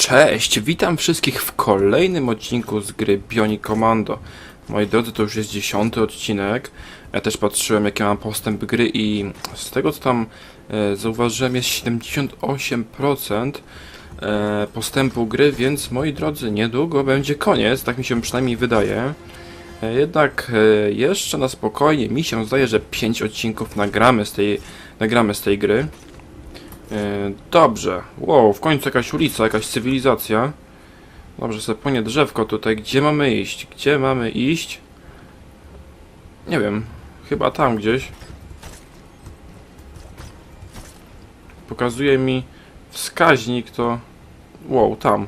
Cześć, witam wszystkich w kolejnym odcinku z gry Bionic Commando. Moi drodzy, to już jest dziesiąty odcinek. Ja też patrzyłem, jaki mam postęp gry i z tego, co tam e, zauważyłem, jest 78% e, postępu gry, więc moi drodzy, niedługo będzie koniec, tak mi się przynajmniej wydaje. E, jednak e, jeszcze na spokojnie, mi się zdaje, że 5 odcinków nagramy z tej, nagramy z tej gry. E, Dobrze. Wow, w końcu jakaś ulica, jakaś cywilizacja. Dobrze, sobie płynie drzewko tutaj. Gdzie mamy iść? Gdzie mamy iść? Nie wiem. Chyba tam gdzieś. Pokazuje mi wskaźnik to... Wow, tam.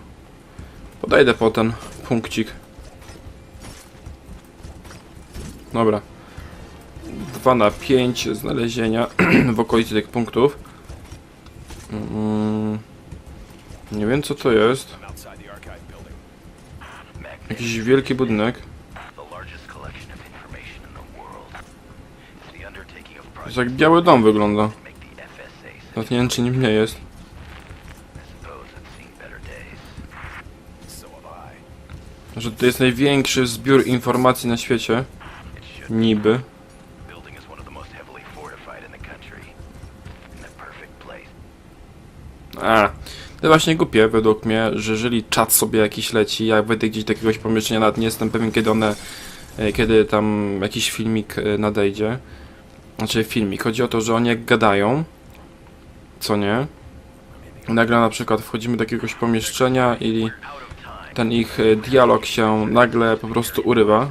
Podejdę po ten punkcik. Dobra. 2 na 5 znalezienia w okolicy tych punktów. Mm, nie wiem co to jest. Jakiś wielki budynek. To jest jak biały dom wygląda. Nawet nie wiem czy nim nie jest. Że to jest największy zbiór informacji na świecie. Niby. To właśnie głupie według mnie, że jeżeli czat sobie jakiś leci, jak wejdę gdzieś do jakiegoś pomieszczenia, nawet nie jestem pewien kiedy one, e, kiedy tam jakiś filmik e, nadejdzie. Znaczy filmik, chodzi o to, że oni jak gadają, co nie, nagle na przykład wchodzimy do jakiegoś pomieszczenia i ten ich e, dialog się nagle po prostu urywa.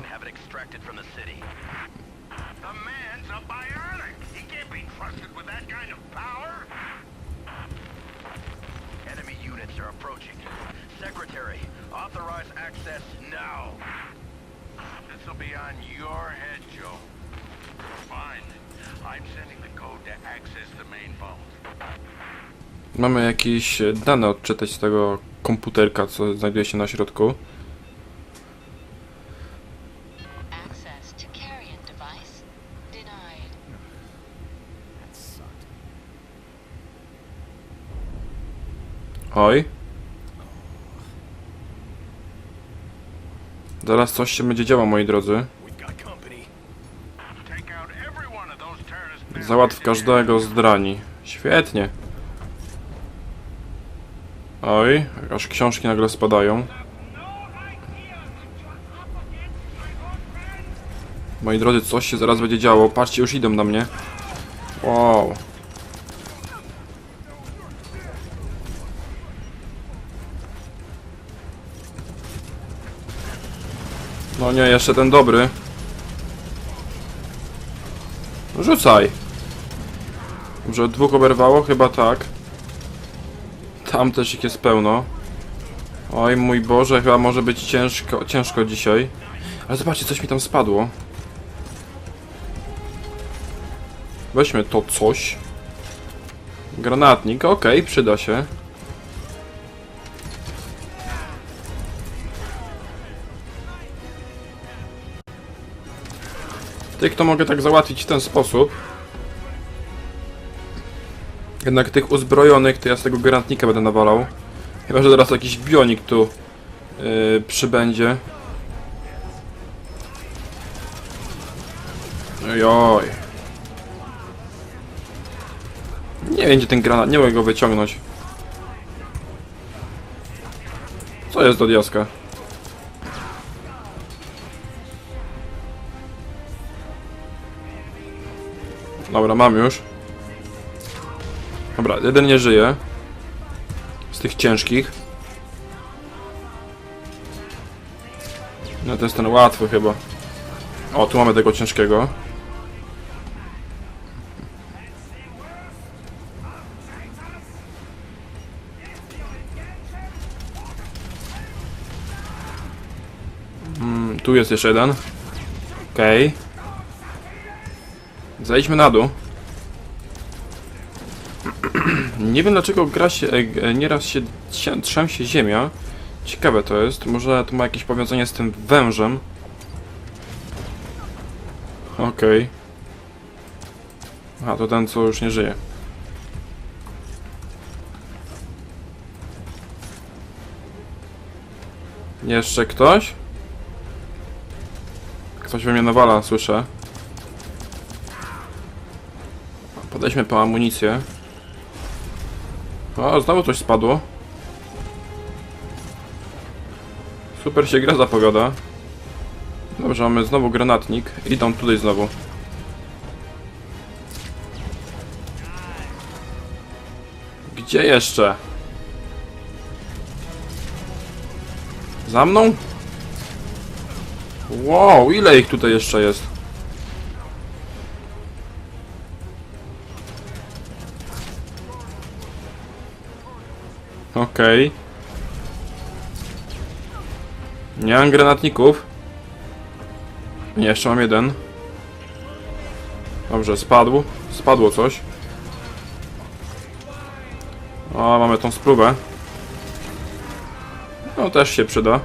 This'll be on your head, Joe. Fine. I'm sending the code to access the main vault. Mamy jakieś e, dane odczytać z tego komputerka, co znajduje się na środku. Access to carrion device denied. That sucked. Oj. Zaraz coś się będzie działo, moi drodzy. Załatw każdego z drani. Świetnie. Oj, aż książki nagle spadają. Moi drodzy, coś się zaraz będzie działo. Patrzcie, już idą na mnie. Wow. No nie, jeszcze ten dobry. Rzucaj. Dobrze, dwóch oberwało? Chyba tak. Tam też ich jest pełno. Oj mój Boże, chyba może być ciężko, ciężko dzisiaj. Ale zobaczcie, coś mi tam spadło. Weźmy to coś. Granatnik, okej, przyda się. Tych to mogę tak załatwić w ten sposób. Jednak tych uzbrojonych to ja z tego granatnika będę nawalał. Chyba, że teraz jakiś bionik tu yy, przybędzie. Ojoj. Nie wiem gdzie ten granat, nie mogę go wyciągnąć. Co jest do diaska? Dobra, mam już. Dobra, jeden nie żyje. Z tych ciężkich. No to jest ten łatwy chyba. O, tu mamy tego ciężkiego. Mm, tu jest jeszcze jeden. Okej. Zejdźmy na dół. Nie wiem dlaczego gra się, e, e, nieraz się się- trzęsie ziemia. Ciekawe to jest. Może to ma jakieś powiązanie z tym wężem. Okej. A to ten co już nie żyje. Jeszcze ktoś? Ktoś we mnie nawala, słyszę. Podejdźmy po amunicję. O, znowu coś spadło. Super się gra zapowiada. Dobrze, mamy znowu granatnik. Idą tutaj znowu. Gdzie jeszcze? Za mną? Wow, ile ich tutaj jeszcze jest? Okej. Nie mam granatników. Nie, jeszcze mam jeden. Dobrze, spadł. Spadło coś. O, mamy tą spróbę. No, też się przyda.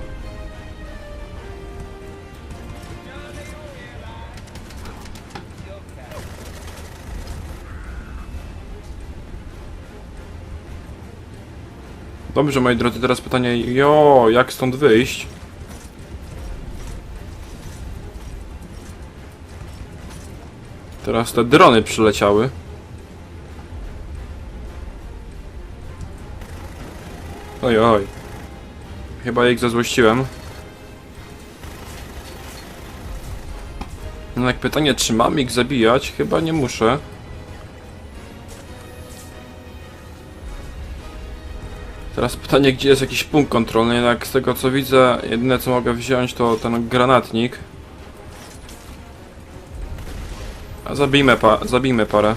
Dobrze, moi drodzy, teraz pytanie, jo, jak stąd wyjść? Teraz te drony przyleciały. Oj, oj. Chyba ich zazłościłem. No jak pytanie, czy mam ich zabijać? Chyba nie muszę. Teraz pytanie, gdzie jest jakiś punkt kontrolny, jednak z tego co widzę, jedyne co mogę wziąć to ten granatnik. A zabijmy, pa zabijmy parę.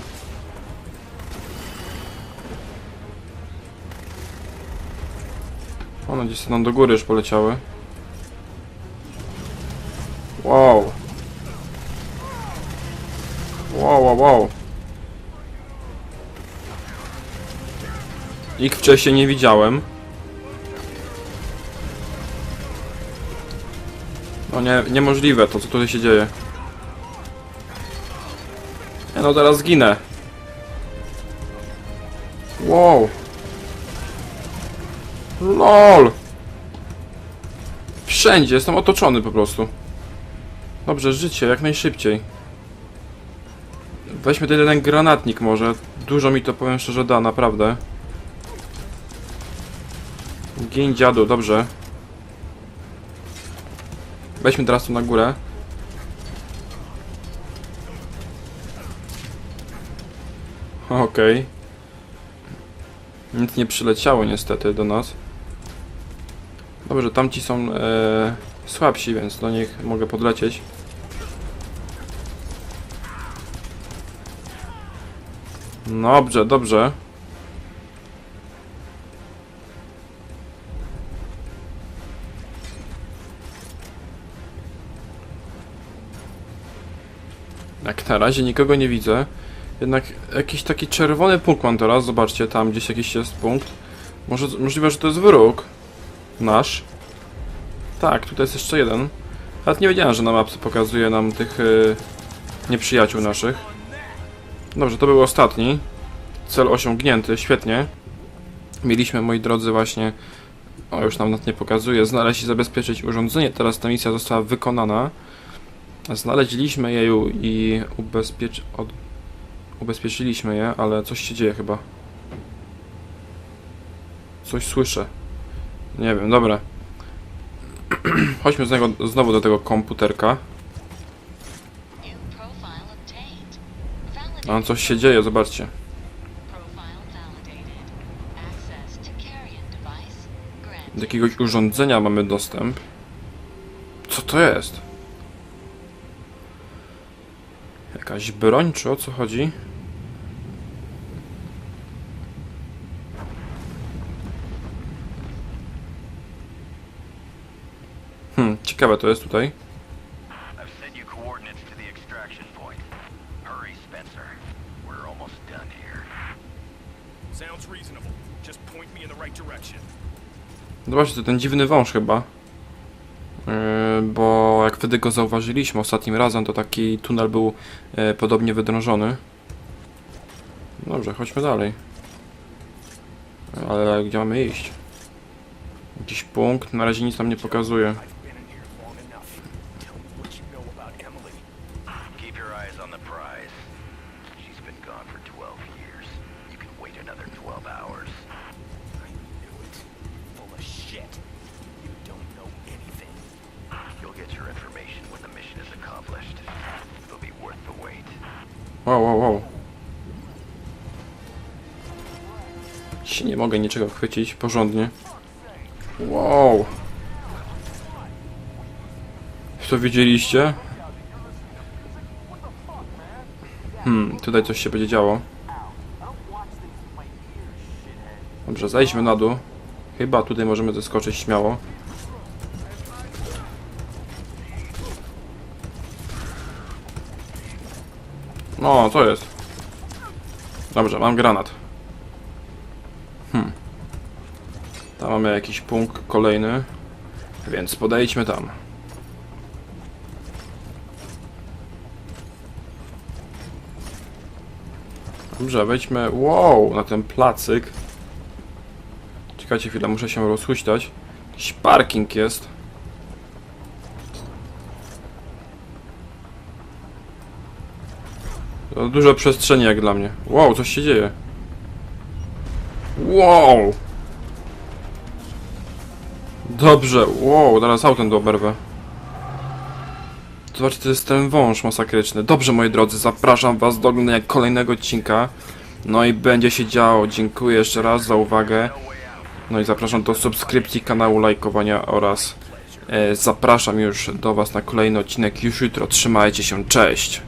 One gdzieś tam do góry już poleciały. Wow. Wow, wow, wow. Ich wcześniej nie widziałem. No nie, niemożliwe to, co tutaj się dzieje. Nie no, teraz zginę. Wow. LOL. Wszędzie, jestem otoczony po prostu. Dobrze, życie, jak najszybciej. Weźmy ten jeden granatnik może. Dużo mi to, powiem szczerze, da, naprawdę. Gin dziadu, dobrze. Weźmy teraz tu na górę. Okej. Nic nie przyleciało niestety do nas. Dobrze, tamci są e, słabsi, więc do nich mogę podlecieć. Dobrze, dobrze. Jak na razie nikogo nie widzę. Jednak jakiś taki czerwony punkt mam teraz. Zobaczcie, tam gdzieś jakiś jest punkt. Może, możliwe, że to jest wróg. Nasz. Tak, tutaj jest jeszcze jeden. Nawet nie wiedziałem, że na mapce pokazuje nam tych y, nieprzyjaciół naszych. Dobrze, to był ostatni. Cel osiągnięty, świetnie. Mieliśmy, moi drodzy, właśnie... O, już nam nawet nie pokazuje. Znaleźć i zabezpieczyć urządzenie. Teraz ta misja została wykonana. Znaleźliśmy je i ubezpiecz... Od... ubezpieczyliśmy je, ale coś się dzieje chyba. Coś słyszę. Nie wiem, dobra. Chodźmy z niego, znowu do tego komputerka. A coś się dzieje, zobaczcie. Do jakiegoś urządzenia mamy dostęp. Co to jest? Jakaś broń, czy o co chodzi? Hmm, ciekawe to jest tutaj. Zobaczcie, to ten dziwny wąż chyba. Wtedy go zauważyliśmy ostatnim razem, to taki tunel był yy, podobnie wydrążony. Dobrze, chodźmy dalej. Ale gdzie mamy iść? Jakiś punkt, na razie nic nam nie pokazuje. Wow, wow, wow. Dzisiaj nie mogę niczego chwycić porządnie. Wow. Co widzieliście? Hmm, tutaj coś się będzie działo. Dobrze, zejdźmy na dół. Chyba tutaj możemy zeskoczyć śmiało. No, co jest? Dobrze, mam granat. Hmm. Tam mamy jakiś punkt kolejny. Więc podejdźmy tam. Dobrze, wejdźmy. Wow, na ten placyk. Czekajcie chwilę, muszę się rozhuśtać. Jakiś parking jest. To dużo przestrzeni jak dla mnie. Wow, coś się dzieje. Wow! Dobrze, wow, teraz autem do oberwę. Zobaczcie, to jest ten wąż masakryczny. Dobrze, moi drodzy, zapraszam was do oglądania kolejnego odcinka. No i będzie się działo. Dziękuję jeszcze raz za uwagę. No i zapraszam do subskrypcji kanału, lajkowania oraz e, zapraszam już do was na kolejny odcinek już jutro. Trzymajcie się, cześć!